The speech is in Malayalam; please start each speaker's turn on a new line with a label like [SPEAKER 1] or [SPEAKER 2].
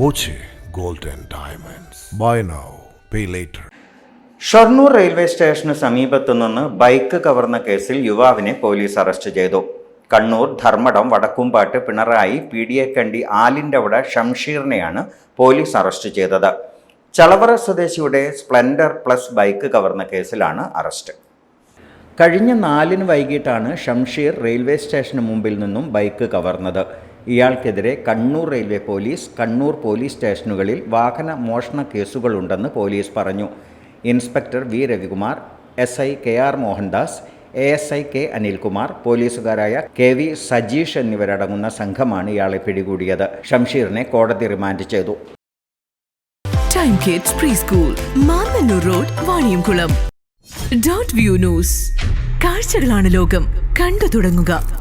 [SPEAKER 1] Boche golden diamonds. Buy now pay later.
[SPEAKER 2] Shoranur railway സ്റ്റേഷന് സമീപത്തു നിന്ന് ബൈക്ക് കവർന്ന കേസിൽ യുവാവിനെ പോലീസ് അറസ്റ്റ് ചെയ്തു. Kannur Dharmadam Vadakkumpad Pinarayi P D A കണ്ടി ആലിന്റെവിട ഷംഷീറിനെയാണ് പോലീസ് അറസ്റ്റ് ചെയ്തത്. ചളവറ സ്വദേശിയുടെ സ്പ്ലെൻഡർ പ്ലസ് ബൈക്ക് കവർന്ന കേസിലാണ് അറസ്റ്റ്. കഴിഞ്ഞ നാലിന് വൈകിട്ടാണ് ഷംഷീർ റെയിൽവേ സ്റ്റേഷന് മുമ്പിൽ നിന്നും ബൈക്ക് കവർന്നത്. ഇയാൾക്കെതിരെ Kannur railway police Kannur police സ്റ്റേഷനുകളിൽ വാഹന മോഷണ കേസുകളുണ്ടെന്ന് പോലീസ് പറഞ്ഞു. Inspector V. Ravikumar S. I. K. R. Mohandas A. S. I. K. Anilkumar പോലീസുകാരായ K. V. Sajeesh എന്നിവരടങ്ങുന്ന സംഘമാണ് ഇയാളെ പിടികൂടിയത്. ഷംഷീറിനെ കോടതി റിമാൻഡ് ചെയ്തു.
[SPEAKER 3] Time kids preschool road view news കാഴ്ചകളാണ് ലോകം. കണ്ടു തുടങ്ങുക.